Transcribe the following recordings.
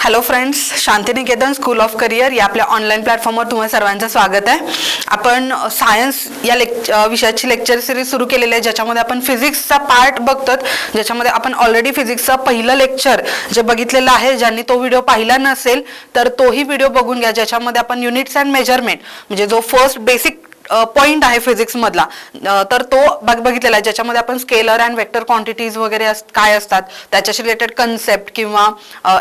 Hello friends Shantiniketan school of career या आपल्या online प्लॅटफॉर्मवर तुम्हाला सर्वांचं स्वागत आहे. आपण सायन्स या लेक्च विषयाची लेक्चर सिरीज सुरू केलेली आहे ज्याच्यामध्ये आपण फिजिक्सचा पार्ट बघतो ज्याच्यामध्ये आपण ऑलरेडी फिजिक्सचं पहिलं लेक्चर जे बघितलेलं आहे ज्यांनी तो व्हिडिओ पाहिला नसेल तर तोही व्हिडिओ बघून घ्या ज्याच्यामध्ये आपण युनिट्स अँड मेजरमेंट म्हणजे जो फर्स्ट बेसिक पॉइंट आहे फिजिक्स मधला. तर तो बघ बघितलेला आहे. ज्याच्यामध्ये आपण स्केलर अँड वेक्टर क्वांटिटीज वगैरे काय असतात त्याच्याशी रिलेटेड कन्सेप्ट किंवा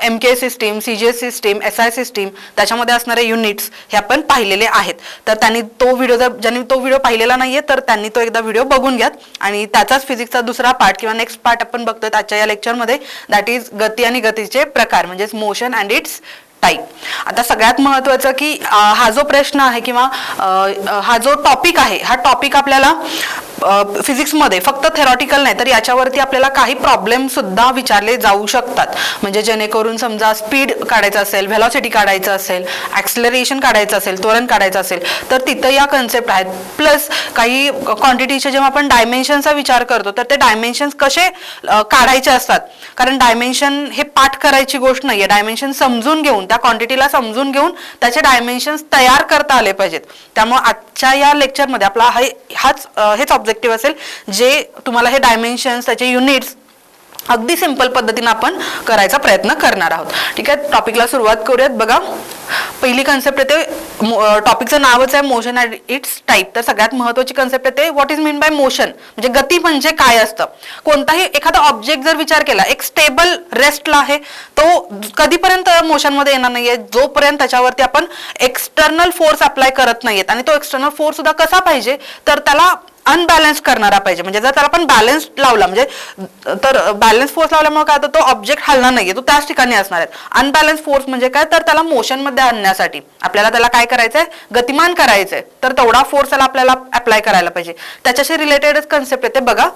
M K system C G S system S I system त्याच्यामध्ये असणारे युनिट्स हे आपण पाहिलेले आहेत. तर त्यांनी तो व्हिडिओ जर ज्यांनी तो व्हिडिओ पाहिलेला नाहीये तर त्यांनी तो एकदा व्हिडिओ बघून घ्या आणि त्याचाच फिजिक्सचा दुसरा पार्ट किंवा नेक्स्ट पार्ट आपण बघतोय आजच्या या लेक्चरमध्ये दॅट इज गती आणि गतीचे प्रकार म्हणजेच मोशन अँड इट्स टाईप आता सगळ्यात महत्वाचं की हा जो प्रश्न आहे किंवा हा जो टॉपिक आहे हा टॉपिक आपल्याला फिजिक्समध्ये फक्त थेरॉटिकल नाही तर याच्यावरती आपल्याला काही प्रॉब्लेम सुद्धा विचारले जाऊ शकतात. म्हणजे जेणेकरून समजा स्पीड काढायचं असेल व्हेलॉसिटी काढायचं असेल ॲक्सलरेशन काढायचं असेल त्वरण काढायचं असेल तर तिथं या कन्सेप्ट आहेत. प्लस काही क्वांटिटीचे जेव्हा आपण डायमेन्शनचा विचार करतो तर ते डायमेन्शन्स कसे काढायचे असतात? कारण डायमेन्शन हे पाठ करायची गोष्ट नाहीये. डायमेन्शन समजून घेऊन त्या क्वांटिटीला समजून घेऊन त्याचे डायमेन्शन्स तयार करता आले पाहिजेत. त्यामुळे आजच्या या लेक्चरमध्ये आपला हा हाच हेच ऑब्झर्व ऑब्जेक्टिव्ह असेल जे तुम्हाला हे डायमेन्शन्स त्याचे युनिट्स अगदी सिंपल पद्धतीने आपण करायचा प्रयत्न करणार आहोत. ठीक आहे टॉपिकला सुरुवात करूयात. बघा पहिली कन्सेप्ट येते टॉपिकचं नावच आहे मोशन अँड इट्स टाईप तर सगळ्यात महत्वाची कन्सेप्ट येते what is mean by motion म्हणजे गती म्हणजे काय असतं? कोणताही एखादा ऑब्जेक्ट जर विचार केला एक स्टेबल रेस्टला आहे तो कधीपर्यंत मोशनमध्ये येणार नाहीये? जोपर्यंत त्याच्यावरती आपण एक्सटर्नल फोर्स अप्लाय करत नाहीयेत. आणि तो एक्सटर्नल फोर्स सुद्धा कसा पाहिजे? तर त्याला अनबॅलन्स करणारा पाहिजे. म्हणजे जर त्याला आपण बॅलन्स लावला म्हणजे तर बॅलन्स फोर्स लावल्यामुळे काय होतं तो ऑब्जेक्ट हलणार नाहीये. तो त्याच ठिकाणी असणार आहे. अनबॅलन्स फोर्स म्हणजे काय? तर त्याला मोशनमध्ये आणण्यासाठी. आपल्याला त्याला काय करायचंय? गतिमान करायचंय. तर तेवढा फोर्स त्याला आपल्याला अप्लाय करायला पाहिजे. त्याच्याशी रिलेटेडच कन्सेप्ट येते बघा.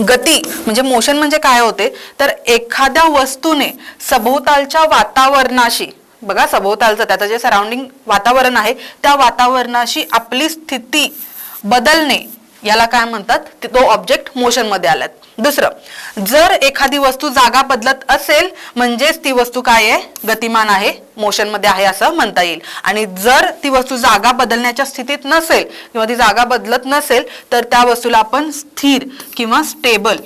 गती म्हणजे मोशन म्हणजे काय होते? तर एखाद्या वस्तूने सभोवतालच्या वातावरणाशी बघा सभोवतालचं त्याचं जे सराउंडिंग वातावरण आहे त्या वातावरणाशी आपली स्थिती बदलणे याला काय म्हणतात? ते- तो ऑब्जेक्ट मोशनमध्ये आलात दुसरं जर एखादी वस्तू जागा बदलत असेल म्हणजेच ती वस्तू काय आहे? गतिमान आहे मोशनमध्ये आहे असं म्हणता येईल. आणि जर ती वस्तू जागा बदलण्याच्या स्थितीत नसेल किंवा ती जागा बदलत नसेल तर त्या वस्तूला आपण स्थिर किंवा स्टेबल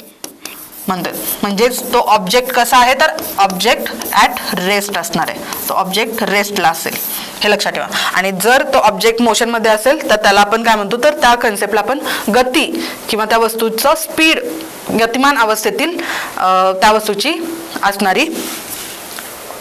म्हणतात म्हणजेच तो ऑब्जेक्ट कसा आहे? तर ऑब्जेक्ट ॲट रेस्ट असणार आहे. तो ऑब्जेक्ट रेस्टला असेल. हे लक्षात ठेवा. आणि जर तो ऑब्जेक्ट मोशनमध्ये असेल तर त्याला आपण काय म्हणतो? तर त्या कन्सेप्टला आपण गती किंवा त्या वस्तूचं स्पीड गतिमान अवस्थेतील त्या वस्तूची असणारी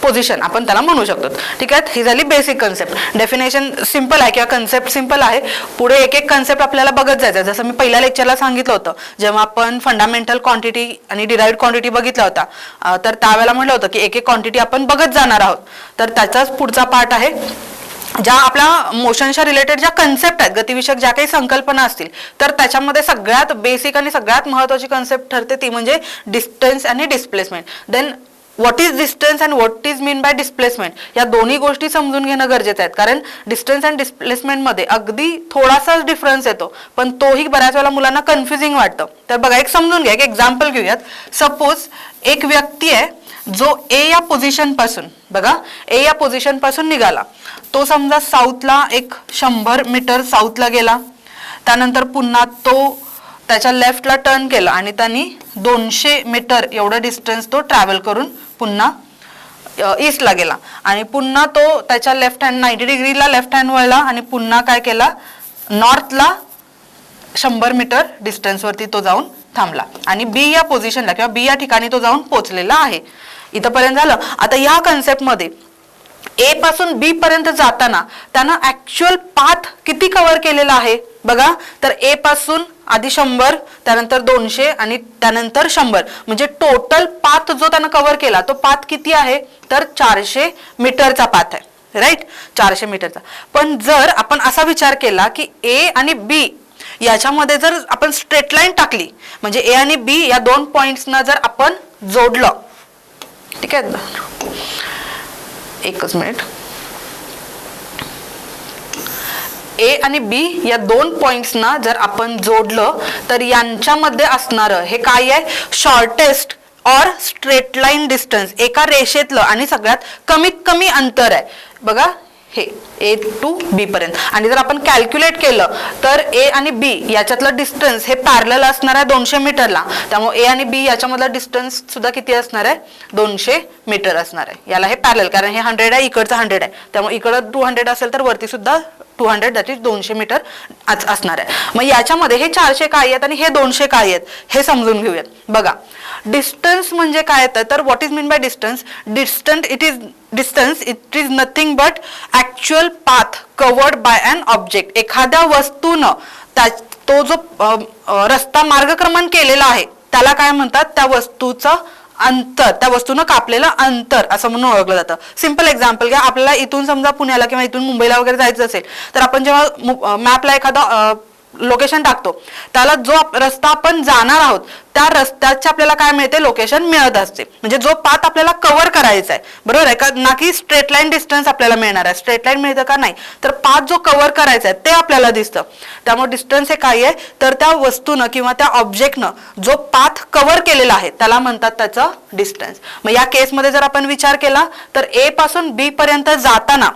पोझिशन आपण त्याला म्हणू शकतो. ठीक आहे? ही झाली बेसिक कन्सेप्ट डेफिनेशन सिंपल आहे किंवा कन्सेप्ट सिंपल आहे. पुढे एक एक कन्सेप्ट आपल्याला बघत जायचं आहे. जसं मी पहिल्या लेक्चरला सांगितलं होतं जेव्हा आपण फंडामेंटल क्वांटिटी आणि डिराईव्ड क्वांटिटी बघितला होता तर त्यावेळेला म्हटलं होतं की एक एक क्वांटिटी आपण बघत जाणार आहोत. तर त्याचाच पुढचा पार्ट आहे ज्या आपल्या मोशनच्या रिलेटेड ज्या कन्सेप्ट आहेत गतिविषयक ज्या काही संकल्पना असतील तर त्याच्यामध्ये सगळ्यात बेसिक आणि सगळ्यात महत्वाची कन्सेप्ट ठरते ती म्हणजे डिस्टन्स आणि displacement then what is distance and what is mean by displacement या दोन्ही गोष्टी समजून घेणं गरजेचं आहे. कारण डिस्टन्स अँड डिस्प्लेसमेंटमध्ये अगदी थोडासाच डिफरन्स येतो. पण तोही बऱ्याच वेळेला मुलांना कन्फ्युजिंग वाटतं. तर बघा एक समजून घ्या एक एक्झाम्पल घेऊयात. सपोज एक व्यक्ती आहे जो ए या पोझिशनपासून बघा ए या पोझिशनपासून निघाला. तो समजा साऊथला एक शंभर मीटर साऊथला गेला. त्यानंतर पुन्हा तो त्याच्या लेफ्टला टर्न केला आणि त्यांनी दोनशे मीटर एवढं डिस्टन्स तो ट्रॅव्हल करून पुन्हा ईस्टला गेला. आणि पुन्हा तो त्याच्या लेफ्ट हँड नाईन्टी डिग्रीला लेफ्ट हँड वळला आणि पुन्हा काय केला? नॉर्थला शंभर मीटर डिस्टन्सवरती तो जाऊन थांबला. आणि बी या पोझिशनला किंवा बी या ठिकाणी तो जाऊन पोचलेला आहे. इथंपर्यंत झालं. आता या कन्सेप्टमध्ये ए पासून बी पर्यंत जाताना त्यानं ऍक्च्युअल पाथ किती कव्हर केलेला आहे? बघा. तर ए पासून आधी शंभर त्यानंतर दोनशे आणि त्यानंतर शंभर. म्हणजे टोटल पाथ जो त्यानं कव्हर केला तो पाथ किती आहे? तर चारशे मीटरचा पाथ आहे. राईट चारशे मीटरचा. पण जर आपण असा विचार केला की ए आणि बी याच्यामध्ये जर आपण स्ट्रेट लाईन टाकली म्हणजे ए आणि बी या दोन पॉइंट्सना जर आपण जोडलं. ठीक आहे? एकच मिनिट ए आणि बी या दोन पॉइंट्सना जर आपण जोडलं तर यांच्यामध्ये असणारं हे काय आहे? शॉर्टेस्ट और स्ट्रेट लाईन डिस्टन्स एका रेषेतलं आणि सगळ्यात कमीत कमी अंतर आहे. बघा हे ए टू बी पर्यंत. आणि जर आपण कॅल्क्युलेट केलं तर ए आणि बी याच्यातलं डिस्टन्स हे पॅरल असणार आहे दोनशे मीटरला. त्यामुळे ए आणि बी याच्यामधलं डिस्टन्स सुद्धा किती असणार आहे? दोनशे मीटर असणार आहे. याला हे पॅरल कारण हे हंड्रेड आहे इकडचं हंड्रेड आहे. त्यामुळे इकडं टू हंड्रेड असेल तर वरती सुद्धा टू हंड्रेड दॅट इज दोनशे मीटर असणार आहे. मग याच्यामध्ये हे चारशे काय आहेत आणि हे दोनशे काय आहेत हे समजून घेऊयात. बघा डिस्टन्स म्हणजे काय येतं तर what is mean by distance distance it is distance it is nothing but actual path covered by an object एखाद्या वस्तूनं त्या तो जो रस्ता मार्गक्रमण केलेला आहे त्याला काय म्हणतात? त्या वस्तूचं अंतर त्या वस्तूनं कापलेलं अंतर असं म्हणून ओळखलं जातं. सिंपल एक्झाम्पल घ्या आपल्याला इथून समजा पुण्याला किंवा इथून मुंबईला वगैरे जायचं असेल तर आपण जेव्हा मॅपला एखादा लोकेशन टाकतो. त्याला जो रस्ता आपण जाणार आहोत त्या रस्त्याचे आपल्याला काय मिळते? लोकेशन मिळत असते. म्हणजे जो पाथ आपल्याला कव्हर करायचा आहे. बरोबर? आहे का ना की स्ट्रेट लाईन डिस्टन्स आपल्याला मिळणार आहे. स्ट्रेट लाईन मिळतं का? नाही. तर पाथ जो कव्हर करायचा आहे ते आपल्याला दिसतं. त्यामुळे डिस्टन्स हे काय आहे. तर त्या वस्तूनं किंवा त्या ऑब्जेक्टनं जो पाथ कव्हर केलेला आहे त्याला म्हणतात त्याचं डिस्टन्स मग या केसमध्ये जर आपण विचार केला तर ए पासून बी पर्यंत जाताना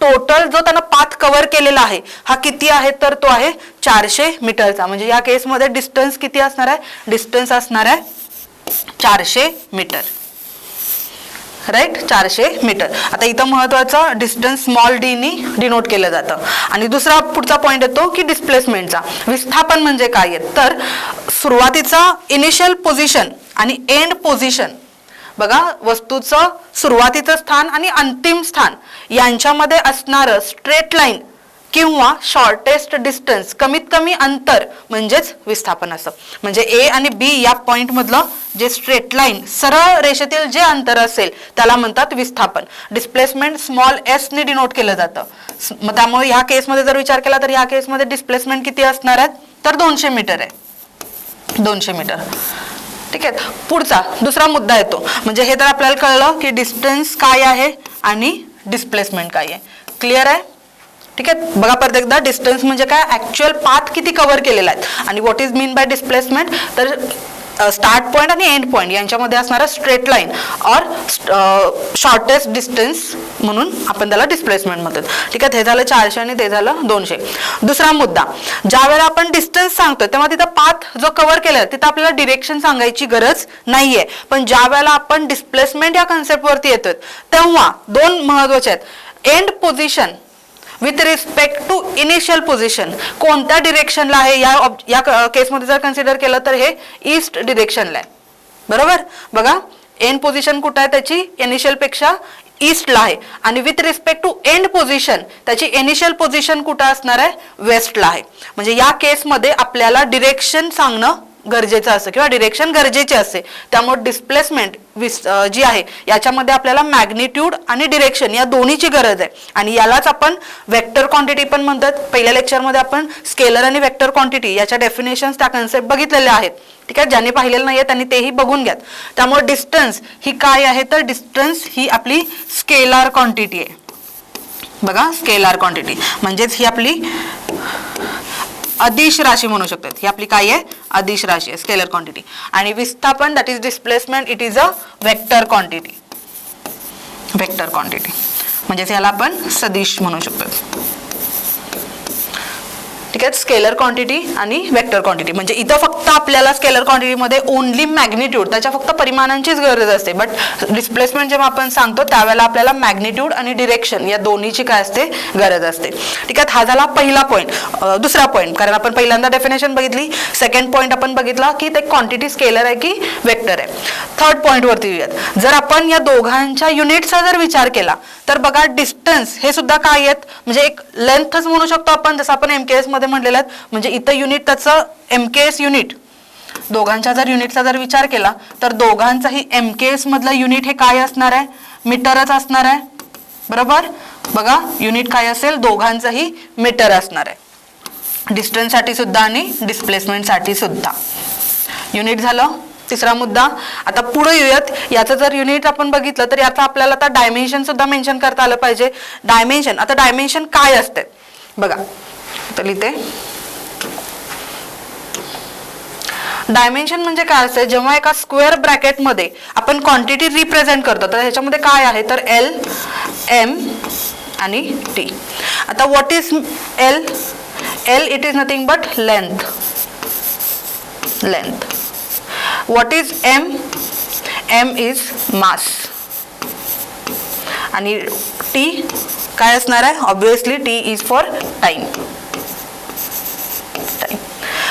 टोटल जो त्यांना पाथ कव्हर केलेला आहे हा किती आहे तर तो आहे चारशे मीटरचा. म्हणजे या केसमध्ये डिस्टन्स किती असणार आहे? डिस्टन्स असणार आहे चारशे मीटर. राईट चारशे मीटर. आता इथं महत्वाचं डिस्टन्स स्मॉल डीनी डिनोट केलं जातं. आणि दुसरा पुढचा पॉईंट येतो की डिस्प्लेसमेंटचा विस्थापन म्हणजे काय आहे? तर सुरुवातीचा इनिशियल पोझिशन आणि एंड पोझिशन बघा वस्तूचं सुरुवातीचं स्थान आणि अंतिम स्थान यांच्यामध्ये असणारं स्ट्रेट लाईन किंवा शॉर्टेस्ट डिस्टन्स कमीत कमी अंतर म्हणजेच विस्थापन असं. म्हणजे ए आणि बी या पॉइंट मधलं जे स्ट्रेट लाईन सरळ रेषेतील जे अंतर असेल त्याला म्हणतात विस्थापन. डिस्प्लेसमेंट स्मॉल एस ने डिनोट केलं जातं. मग त्यामुळे ह्या केसमध्ये जर विचार केला तर ह्या केसमध्ये डिस्प्लेसमेंट किती असणार आहेत? तर दोनशे मीटर आहे. दोनशे मीटर ठीक आहे. पुढचा दुसरा मुद्दा येतो. म्हणजे हे तर आपल्याला कळलं की डिस्टन्स काय आहे आणि डिस्प्लेसमेंट काय आहे. क्लिअर आहे? ठीक आहे. बघा परत एकदा डिस्टन्स म्हणजे काय? ऍक्च्युअल पाथ किती कव्हर केलेला आहे. आणि what is mean by displacement तर स्टार्ट पॉईंट आणि एंड पॉईंट यांच्यामध्ये असणारा स्ट्रेट लाईन और शॉर्टेस्ट डिस्टन्स म्हणून आपण त्याला डिस्प्लेसमेंट म्हणतो. ठीक आहे? हे झालं चारशे आणि ते झालं दोनशे. दुसरा मुद्दा. ज्या वेळेला आपण डिस्टन्स सांगतो तेव्हा तिथं पाथ जो कव्हर केला तिथं आपल्याला डिरेक्शन सांगायची गरज नाहीये. पण ज्या वेळेला आपण डिस्प्लेसमेंट या कन्सेप्टवरती येतोय तेव्हा दोन महत्त्वाचे आहेत. End position with respect to initial position कोणत्या डिरेक्शनला आहे? या ऑब- या केसमध्ये जर कन्सिडर केलं तर हे ईस्ट डिरेक्शनला आहे. बरोबर? बघा एंड पोझिशन कुठं आहे? त्याची इनिशियलपेक्षा ईस्टला आहे. आणि with respect to end position त्याची इनिशियल पोझिशन कुठं असणार आहे? वेस्टला आहे. म्हणजे या केसमध्ये आपल्याला डिरेक्शन सांगणं गरजेचं असतं किंवा डिरेक्शन गरजेचे असते. त्यामुळे डिस्प्लेसमेंट जी आहे याच्यामध्ये आपल्याला मॅग्निट्यूड आणि डिरेक्शन या दोन्हीची गरज आहे. आणि यालाच आपण वेक्टर क्वांटिटी पण म्हणतात. पहिल्या लेक्चरमध्ये आपण स्केलर आणि वेक्टर क्वांटिटी याच्या डेफिनेशन त्या कन्सेप्ट बघितलेल्या आहेत. ठीक आहे? ज्यांनी पाहिलेलं नाहीये त्यांनी तेही बघून घ्यात. त्यामुळे डिस्टन्स ही काय आहे? तर डिस्टन्स ही आपली स्केलार क्वांटिटी आहे. बघा स्केलार क्वांटिटी म्हणजेच ही आपली अदिश राशी म्हणू शकतात. ही आपली काय आहे? अदिश राशी आहे. स्केलर क्वांटिटी आणि विस्थापन that is displacement it is a vector quantity vector quantity म्हणजेच याला आपण सदिश म्हणू शकतो. ठीक आहे? स्केलर क्वांटिटी आणि वेक्टर क्वांटिटी म्हणजे इथं फक्त आपल्याला स्केलर क्वांटिटीमध्ये ओनली मॅग्निट्यूड त्याच्या फक्त परिमाणांचीच गरज असते. बट डिस्प्लेसमेंट जेव्हा आपण सांगतो त्यावेळेला आपल्याला मॅग्निट्यूड आणि डिरेक्शन या दोन्हीची काय असते? गरज असते. ठीक आहे? हा झाला पहिला पॉईंट दुसरा पॉईंट कारण आपण पहिल्यांदा डेफिनेशन बघितली. सेकंड पॉईंट आपण बघितला की ते क्वांटिटी स्केलर आहे की वेक्टर आहे. थर्ड पॉईंट वरती येऊयात. जर आपण या दोघांच्या युनिटचा जर विचार केला तर बघा डिस्टन्स हे सुद्धा काय आहेत? म्हणजे एक लेंथच म्हणू शकतो आपण. जसं आपण एमकेएसमध्ये म्हणलेलं आहेत म्हणजे इथं युनिट त्याचं एमकेएस युनिट दोघांच्या जर युनिटचा जर विचार केला तर दोघांचाही एमकेएस मधलं युनिट हे काय असणार आहे? मीटरच असणार आहे. बरोबर? बघा युनिट काय असेल? दोघांचंही मीटर असणार आहे. डिस्टन्ससाठी सुद्धा आणि डिस्प्लेसमेंटसाठी सुद्धा. युनिट झालं? तिसरा मुद्दा. आता पुढे येऊयात. याचं जर युनिट आपण बघितलं तर याचा आपल्याला आता डायमेन्शन सुद्धा मेन्शन करता आलं पाहिजे. डायमेन्शन आता डायमेन्शन काय असते? बघा. तर इथे. डायमेन्शन म्हणजे काय असते? जेव्हा एका स्क्वेअर ब्रॅकेटमध्ये आपण क्वांटिटी रिप्रेझेंट करतो तर ह्याच्यामध्ये काय आहे? तर एल एम आणि टी आता what is L L it is nothing but length length what is M M is mass आणि टी काय असणार आहे? Obviously T is for time time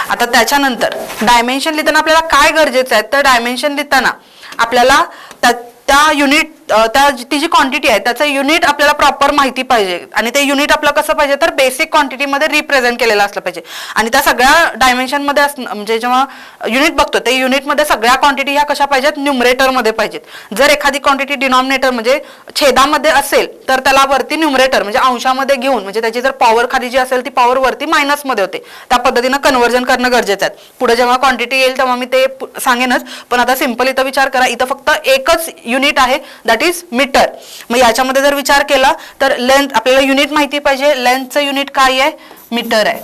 आता त्याच्यानंतर डायमेन्शन लिहिताना आपल्याला काय गरजेचं आहे? तर डायमेन्शन लिहिताना आपल्याला त्या त्या युनिट त्या ती जी क्वांटिटी आहे त्याचं युनिट आपल्याला प्रॉपर माहिती पाहिजे. आणि ते युनिट आपलं कसं पाहिजे तर बेसिक क्वांटिटीमध्ये रिप्रेझेंट केलेलं असलं पाहिजे. आणि त्या सगळ्या डायमेन्शनमध्ये असणं म्हणजे जेव्हा युनिट बघतो ते युनिटमध्ये सगळ्या क्वांटिटी ह्या कशा पाहिजेत? न्युमरेटरमध्ये पाहिजेत. जर एखादी क्वांटिटी डिनॉमिनेटर म्हणजे छेदामध्ये असेल तर त्याला वरती न्युमरेटर म्हणजे अंशामध्ये घेऊन म्हणजे त्याची जर पॉवर खाली जी असेल ती पॉवर वरती मायनसमध्ये होते. त्या पद्धतीनं कन्व्हर्जन करणं गरजेचं आहे. पुढे जेव्हा क्वांटिटी येईल तेव्हा मी ते सांगेनच. पण आता सिंपल इथं विचार करा. इथं फक्त एकच युनिट आहे दॅट इज मीटर मग याच्यामध्ये जर विचार केला तर लेंथ आपल्याला युनिट माहिती पाहिजे. लेंथचं युनिट काय आहे? मीटर आहे.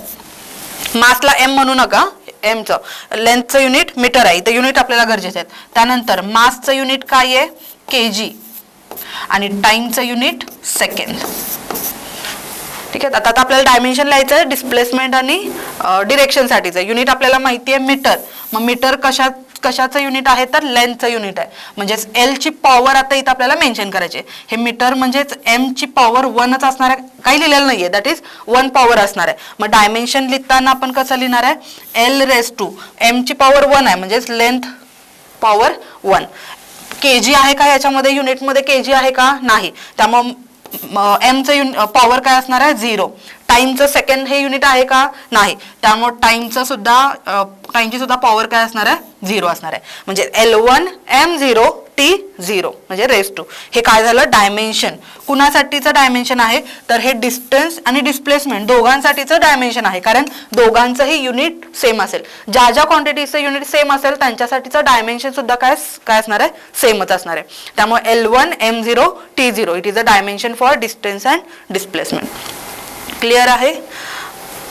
मासला एम म्हणू नका. एमचं लेंथचं युनिट मीटर आहे. इथं युनिट आपल्याला गरजेचं आहे त्यानंतर मासचं युनिट काय आहे? के जी आणि टाइमचं युनिट सेकंड ठीक आहे. आता आता आपल्याला डायमेन्शन लिहायचं आहे डिस्प्लेसमेंट आणि डिरेक्शनसाठीचं युनिट आपल्याला माहिती आहे मीटर मग मीटर कशा कशाचं युनिट आहे? तर लेंथचं युनिट आहे. म्हणजेच एलची पॉवर आता इथं आपल्याला मेन्शन करायची हे मीटर म्हणजेच एमची पॉवर वनच असणार आहे. काही लिहिलेलं नाहीये. दॅट इज वन पॉवर असणार आहे. मग डायमेन्शन लिहिताना आपण कसं लिहिणार आहे? एल रेस टू एमची पॉवर वन आहे. म्हणजेच length power one K G आहे का याच्यामध्ये? युनिटमध्ये के जी आहे का? नाही. त्यामुळं एमचं युन पॉवर काय असणार आहे? झिरो टाइमचं सेकंड हे युनिट आहे का? नाही. त्यामुळे टाइमचं सुद्धा टाइमची सुद्धा पॉवर काय असणार आहे? झिरो असणार आहे. म्हणजे L one M zero T zero म्हणजे रेस टू हे काय झालं? डायमेन्शन कुणासाठीचं डायमेन्शन आहे? तर हे डिस्टन्स आणि डिस्प्लेसमेंट दोघांसाठीचं डायमेन्शन आहे. कारण दोघांचंही युनिट सेम असेल. ज्या ज्या क्वांटिटीचं युनिट सेम असेल त्यांच्यासाठीचं डायमेन्शन सुद्धा काय काय असणार आहे? सेमच असणार आहे. त्यामुळे L one M zero T zero it is a dimension for distance and displacement clear आहे.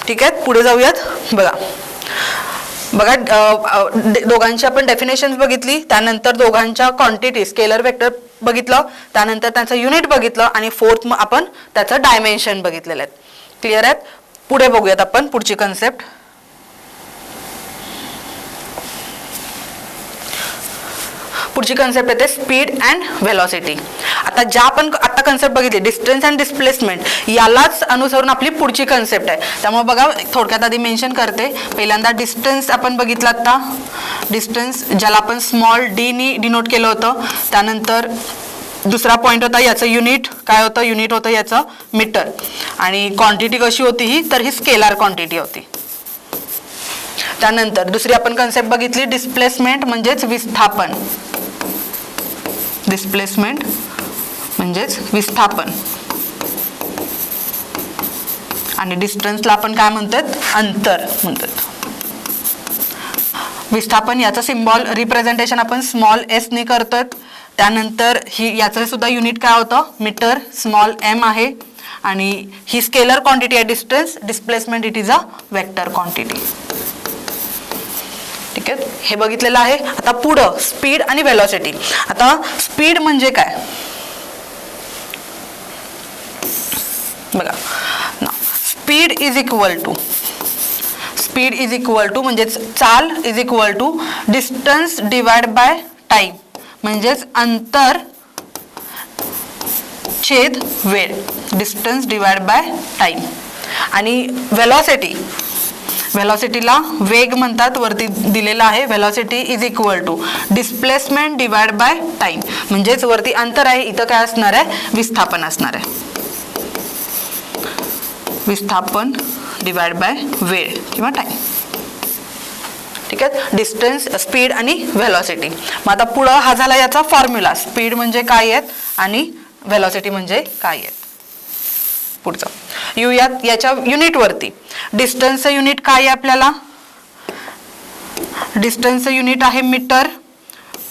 ठीक आहे पुढे जाऊयात. बघा. बघा दोघांची आपण डेफिनेशन्स बघितली त्यानंतर दोघांच्या क्वांटिटी स्केलर वेक्टर बघितलं त्यानंतर त्यांचं युनिट बघितलं आणि फोर्थ आपण त्याचं डायमेन्शन बघितलेलं आहेत क्लिअर आहेत? पुढे बघूयात आपण पुढची कन्सेप्ट पुढची कन्सेप्ट येते स्पीड अँड व्हेलॉसिटी आता ज्या आपण आता कन्सेप्ट बघितली डिस्टन्स अँड डिस्प्लेसमेंट यालाच अनुसरून आपली पुढची कन्सेप्ट आहे. त्यामुळे बघा थोडक्यात आधी मेन्शन करते. पहिल्यांदा डिस्टन्स आपण बघितलं आता. डिस्टन्स ज्याला आपण स्मॉल डीनी डिनोट केलं होतं. त्यानंतर दुसरा पॉईंट होता याचं युनिट काय होतं? युनिट होतं याचं मीटर आणि क्वांटिटी कशी होती ही? तर ही स्केलार क्वांटिटी होती. त्यानंतर दुसरी आपण कन्सेप्ट बघितली डिस्प्लेसमेंट म्हणजेच विस्थापन. डिस्प्लेसमेंट म्हणजेच विस्थापन. आणि डिस्टन्सला आपण काय म्हणतात? अंतर म्हणतात. विस्थापन याचं सिम्बॉल रिप्रेझेंटेशन आपण स्मॉल एसने करतो त्यानंतर ही याचं सुद्धा युनिट काय होतं? मीटर स्मॉल एम आहे. आणि ही स्केलर क्वांटिटी आहे distance displacement it is a vector quantity ठीक आहे? हे बघितलेलं आहे. आता पुढं स्पीड आणि वेलॉसिटी आता स्पीड म्हणजे काय? बघा. Speed is equal to speed is equal to म्हणजेच चाल is equal to distance divide by time म्हणजेच अंतर छेद वेळ. डिस्टन्स डिवाइड बाय टाइम आणि वेलॉसिटी व्हेलॉसिटीला वेग म्हणतात वरती दिलेला आहे. Velocity is equal to displacement divide by time म्हणजेच वरती अंतर आहे इथं काय असणार आहे? विस्थापन असणार आहे. विस्थापन डिवाइड बाय वेळ किंवा टाइम ठीक आहे? डिस्टन्स स्पीड आणि व्हेलॉसिटी मग आता पुढं हा झाला याचा फॉर्म्युला स्पीड म्हणजे काय आहेत आणि व्हेलॉसिटी म्हणजे काय आहेत पुढचं. येऊयात याच्या युनिटवरती डिस्टन्सचं युनिट काय आहे आपल्याला? डिस्टन्सचं युनिट आहे मीटर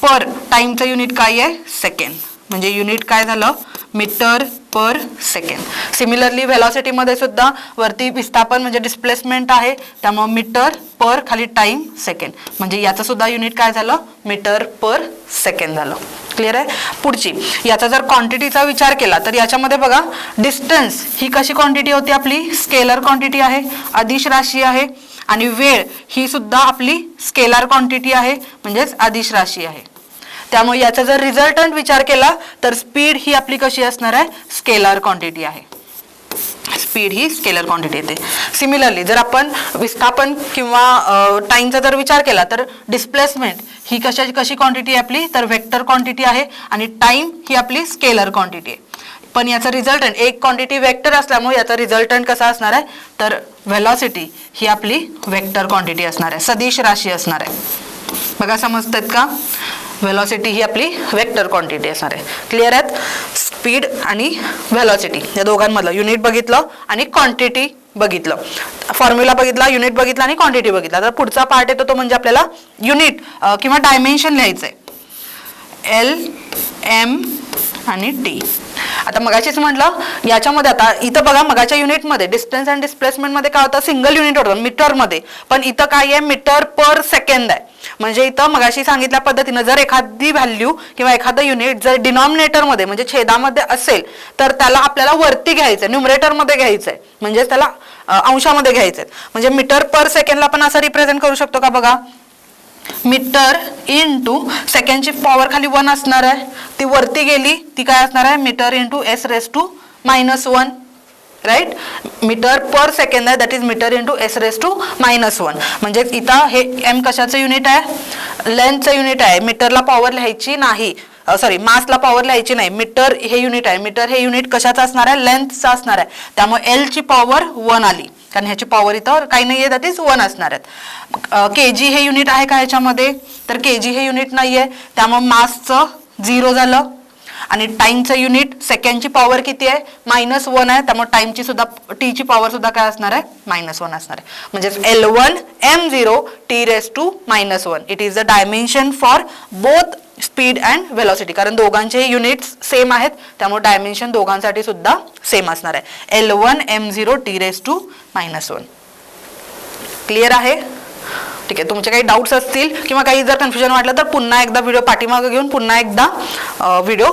पर टाइमचं युनिट काय आहे? सेकंड म्हणजे युनिट काय झालं? मीटर पर सेकंड सिमिलरली व्हेलॉसिटीमध्ये सुद्धा वरती विस्थापन म्हणजे डिस्प्लेसमेंट आहे. त्यामुळे मीटर पर खाली टाइम सेकंड म्हणजे याचं सुद्धा युनिट काय झालं? मीटर पर सेकंड झालं. क्लिअर आहे? पुढची. याचा जर क्वांटिटीचा विचार केला तर याच्यामध्ये बघा डिस्टन्स ही कशी क्वांटिटी होती आपली? स्केलर क्वांटिटी आहे. अदिश राशी आहे. आणि वेळ ही सुद्धा आपली स्केलर क्वांटिटी आहे. म्हणजेच अदिश राशी आहे. त्यामुळे याचा जर रिझल्टंट विचार केला तर स्पीड ही आपली कशी असणार आहे? स्केलर क्वांटिटी आहे. स्पीड ही स्केलर क्वांटिटी येते. सिमिलरली जर आपण विस्थापन किंवा टाईमचा जर विचार केला तर डिस्प्लेसमेंट ही कशाची कशी क्वांटिटी आहे आपली? तर व्हेक्टर क्वांटिटी आहे आणि टाईम ही आपली स्केलर क्वांटिटी आहे. पण याचा रिझल्टंट एक क्वांटिटी वेक्टर असल्यामुळे याचा रिझल्टंट कसा असणार आहे? तर व्हेलॉसिटी ही आपली वेक्टर क्वांटिटी असणार आहे. सदिश राशी असणार आहे. बघा समजतात का? व्हेलॉसिटी ही आपली वेक्टर क्वांटिटी असणार आहे. क्लिअर आहेत? स्पीड आणि व्हेलॉसिटी या दोघांमधलं. युनिट बघितलं आणि क्वांटिटी बघितलं. फॉर्म्युला बघितला युनिट बघितला आणि क्वांटिटी बघितला. तर पुढचा पार्ट येतो तो म्हणजे आपल्याला युनिट किंवा डायमेन्शन लिहायचं आहे एल एम आणि टी आता मगाशीच म्हटलं याच्यामध्ये आता इथं बघा मगाच्या युनिटमध्ये डिस्टन्स अँड डिस्प्लेसमेंटमध्ये काय होतं? सिंगल युनिट होतं मीटरमध्ये. पण इथं काय आहे? मीटर पर सेकंद आहे. म्हणजे इथं मगाशी सांगितल्या पद्धतीनं जर एखादी व्हॅल्यू किंवा एखादं युनिट जर डिनॉमिनेटरमध्ये म्हणजे छेदामध्ये असेल तर त्याला आपल्याला वरती घ्यायचंय न्युमरेटरमध्ये घ्यायचंय. म्हणजे त्याला अंशामध्ये अंशामध्ये आहे म्हणजे मीटर पर सेकंडला आपण असं रिप्रेझेंट करू शकतो का बघा? मीटर इन टू सेकंडची पॉवर खाली वन असणार आहे. ती वरती गेली ती काय असणार आहे? Metre into S raise to minus one right metre per second आहे that is metre into S raise to minus one म्हणजे इथं हे एम कशाचं युनिट आहे? लेंथचं युनिट आहे. मीटरला पॉवर लिहायची नाही. सॉरी मासला पॉवर लिहायची नाही. मीटर हे युनिट आहे. मीटर हे युनिट कशाचं असणार आहे? लेंथचं असणार आहे. त्यामुळे एल ची पॉवर वन आली. कारण ह्याची पॉवर इथं काही नाही आहे दॅट इज वन असणार आहेत. के जी हे युनिट आहे का ह्याच्यामध्ये? तर के जी हे युनिट नाही आहे त्यामुळे मासचं झिरो झालं. आणि टाइमचं युनिट सेकंडची पॉवर किती आहे? मायनस वन आहे. त्यामुळे टाइमची सुद्धा टीची पॉवर सुद्धा काय असणार आहे? मायनस वन असणार आहे. म्हणजेच L one M zero T raise to minus one it is the dimension for both speed and velocity कारण दोघांचे युनिट्स सेम आहेत. त्यामुळे डायमेन्शन दोघांसाठी सुद्धा सेम असणार आहे. L one M zero T raise to minus one clear आहे? ठीक आहे तुमचे काही डाऊट्स असतील किंवा काही जर कन्फ्युजन वाटलं तर पुन्हा एकदा व्हिडिओ पाठीमागं घेऊन पुन्हा एकदा व्हिडिओ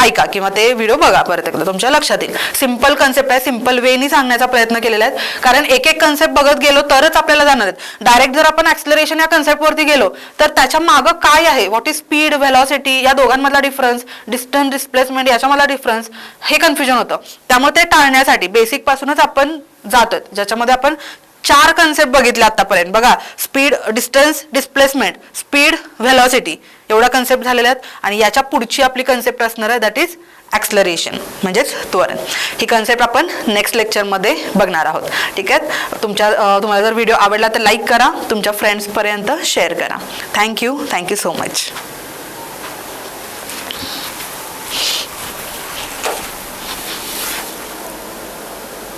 ऐका किंवा ते व्हिडिओ बघा परत एकदा तुमच्या लक्षात येईल. सिंपल कन्सेप्ट आहे सिंपल वेनी सांगण्याचा प्रयत्न केलेला आहे कारण एक एक कन्सेप्ट बघत गेलो तरच आपल्याला जाणार आहेत. डायरेक्ट जर आपण ऍक्सलरेशन या कन्सेप्टवरती गेलो तर त्याच्या मागं काय आहे? व्हॉट इज स्पीड व्हेलॉसिटी या दोघांमधला डिफरन्स डिस्टन्स डिस्प्लेसमेंट याच्यामधला डिफरन्स हे कन्फ्युजन होतं. त्यामुळे ते टाळण्यासाठी बेसिकपासूनच आपण जातोय. ज्याच्यामध्ये आपण चार कन्सेप्ट बघितले आतापर्यंत. बघा speed distance displacement speed velocity एवढा कन्सेप्ट झालेल्या आहेत. आणि याच्या पुढची आपली कन्सेप्ट असणार आहे दॅट इज ॲक्सलरेशन म्हणजेच त्वरण. ही कन्सेप्ट आपण नेक्स्ट लेक्चरमध्ये बघणार आहोत. ठीक आहे? तुमच्या तुम्हाला जर व्हिडिओ आवडला तर लाईक करा. तुमच्या फ्रेंड्सपर्यंत शेअर करा. Thank you thank you so much